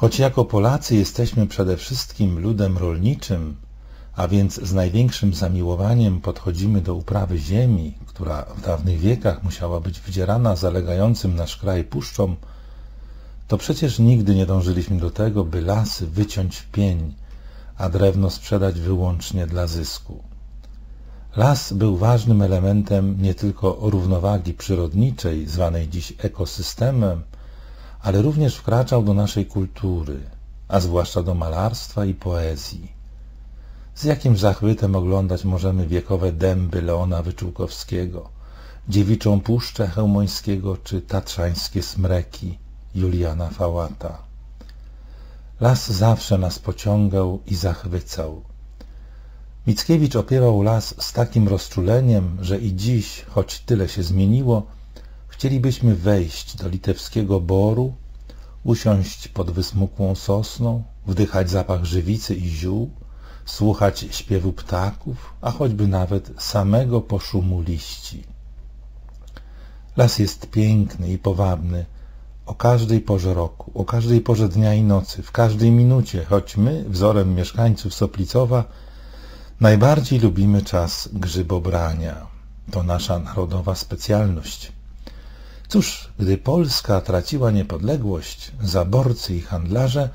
Choć jako Polacy jesteśmy przede wszystkim ludem rolniczym, a więc z największym zamiłowaniem podchodzimy do uprawy ziemi, która w dawnych wiekach musiała być wydzierana zalegającym nasz kraj puszczom, to przecież nigdy nie dążyliśmy do tego, by lasy wyciąć w pień, a drewno sprzedać wyłącznie dla zysku. Las był ważnym elementem nie tylko równowagi przyrodniczej, zwanej dziś ekosystemem, ale również wkraczał do naszej kultury, a zwłaszcza do malarstwa i poezji. Z jakim zachwytem oglądać możemy wiekowe dęby Leona Wyczółkowskiego, dziewiczą puszczę chełmońskiego czy tatrzańskie smreki Juliana Fałata. Las zawsze nas pociągał i zachwycał. Mickiewicz opiewał las z takim rozczuleniem, że i dziś, choć tyle się zmieniło, chcielibyśmy wejść do litewskiego boru, usiąść pod wysmukłą sosną, wdychać zapach żywicy i ziół, słuchać śpiewu ptaków, a choćby nawet samego poszumu liści. Las jest piękny i powabny o każdej porze roku, o każdej porze dnia i nocy, w każdej minucie, choć my, wzorem mieszkańców Soplicowa, najbardziej lubimy czas grzybobrania. To nasza narodowa specjalność. Cóż, gdy Polska traciła niepodległość, zaborcy i handlarze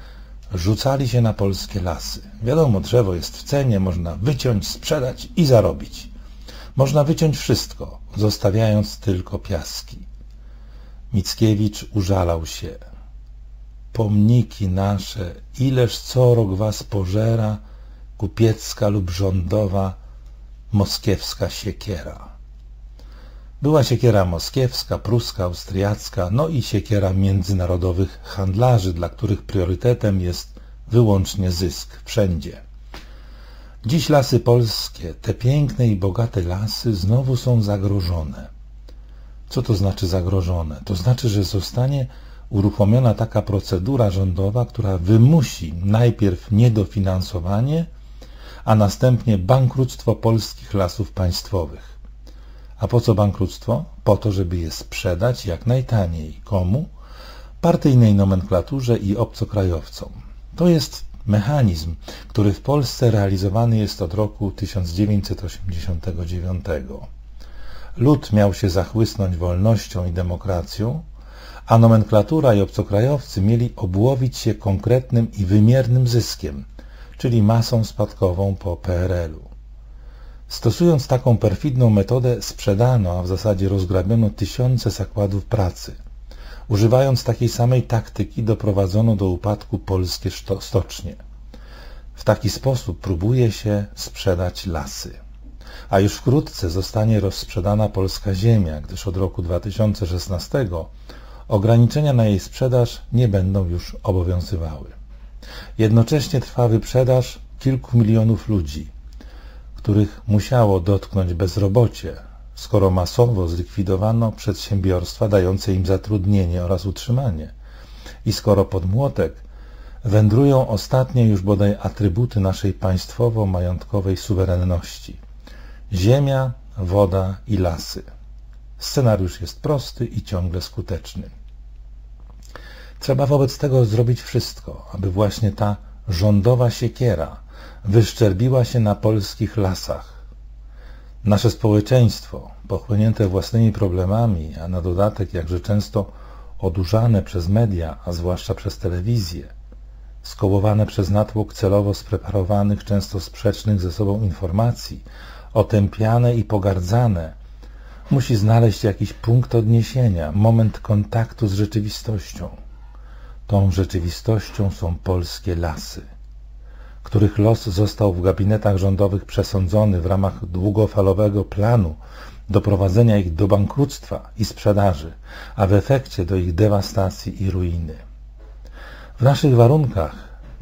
rzucali się na polskie lasy. Wiadomo, drzewo jest w cenie, można wyciąć, sprzedać i zarobić. Można wyciąć wszystko, zostawiając tylko piaski. Mickiewicz użalał się. Pomniki nasze, ileż co rok was pożera, kupiecka lub rządowa, moskiewska siekiera. Była siekiera moskiewska, pruska, austriacka, no i siekiera międzynarodowych handlarzy, dla których priorytetem jest wyłącznie zysk wszędzie. Dziś lasy polskie, te piękne i bogate lasy, znowu są zagrożone. Co to znaczy zagrożone? To znaczy, że zostanie uruchomiona taka procedura rządowa, która wymusi najpierw niedofinansowanie, a następnie bankructwo polskich lasów państwowych. A po co bankructwo? Po to, żeby je sprzedać jak najtaniej. Komu? Partyjnej nomenklaturze i obcokrajowcom. To jest mechanizm, który w Polsce realizowany jest od roku 1989. Lud miał się zachłysnąć wolnością i demokracją, a nomenklatura i obcokrajowcy mieli obłowić się konkretnym i wymiernym zyskiem, czyli masą spadkową po PRL-u. Stosując taką perfidną metodę sprzedano, a w zasadzie rozgrabiono tysiące zakładów pracy. Używając takiej samej taktyki doprowadzono do upadku polskie stocznie. W taki sposób próbuje się sprzedać lasy. A już wkrótce zostanie rozsprzedana polska ziemia, gdyż od roku 2016 ograniczenia na jej sprzedaż nie będą już obowiązywały. Jednocześnie trwa wyprzedaż kilku milionów ludzi, których musiało dotknąć bezrobocie, skoro masowo zlikwidowano przedsiębiorstwa dające im zatrudnienie oraz utrzymanie i skoro pod młotek wędrują ostatnie już bodaj atrybuty naszej państwowo-majątkowej suwerenności ziemia, woda i lasy. Scenariusz jest prosty i ciągle skuteczny. Trzeba wobec tego zrobić wszystko, aby właśnie ta rządowa siekiera wyszczerbiła się na polskich lasach. Nasze społeczeństwo, pochłonięte własnymi problemami, a na dodatek jakże często odurzane przez media, a zwłaszcza przez telewizję, skołowane przez natłok celowo spreparowanych, często sprzecznych ze sobą informacji, otępiane i pogardzane, musi znaleźć jakiś punkt odniesienia, moment kontaktu z rzeczywistością. Tą rzeczywistością są polskie lasy których los został w gabinetach rządowych przesądzony w ramach długofalowego planu doprowadzenia ich do bankructwa i sprzedaży, a w efekcie do ich dewastacji i ruiny. W naszych warunkach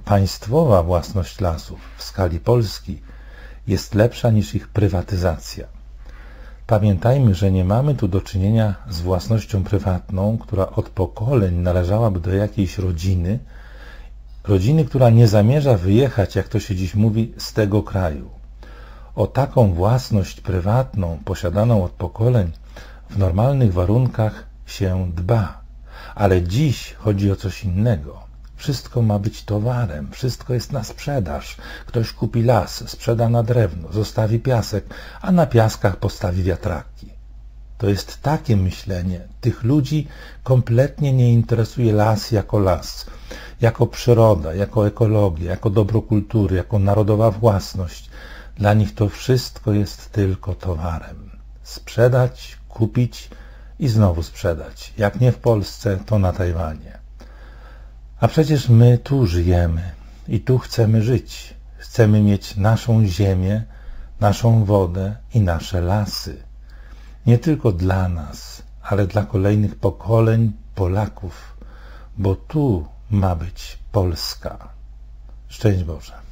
państwowa własność lasów w skali Polski jest lepsza niż ich prywatyzacja. Pamiętajmy, że nie mamy tu do czynienia z własnością prywatną, która od pokoleń należałaby do jakiejś rodziny, rodziny, która nie zamierza wyjechać, jak to się dziś mówi, z tego kraju. O taką własność prywatną, posiadaną od pokoleń, w normalnych warunkach się dba. Ale dziś chodzi o coś innego. Wszystko ma być towarem, wszystko jest na sprzedaż. Ktoś kupi las, sprzeda na drewno, zostawi piasek, a na piaskach postawi wiatraki. To jest takie myślenie. Tych ludzi kompletnie nie interesuje las jako las, jako przyroda, jako ekologia, jako dobro kultury, jako narodowa własność. Dla nich to wszystko jest tylko towarem. Sprzedać, kupić i znowu sprzedać. Jak nie w Polsce, to na Tajwanie. A przecież my tu żyjemy i tu chcemy żyć. Chcemy mieć naszą ziemię, naszą wodę i nasze lasy. Nie tylko dla nas, ale dla kolejnych pokoleń Polaków, bo tu ma być Polska. Szczęść Boże.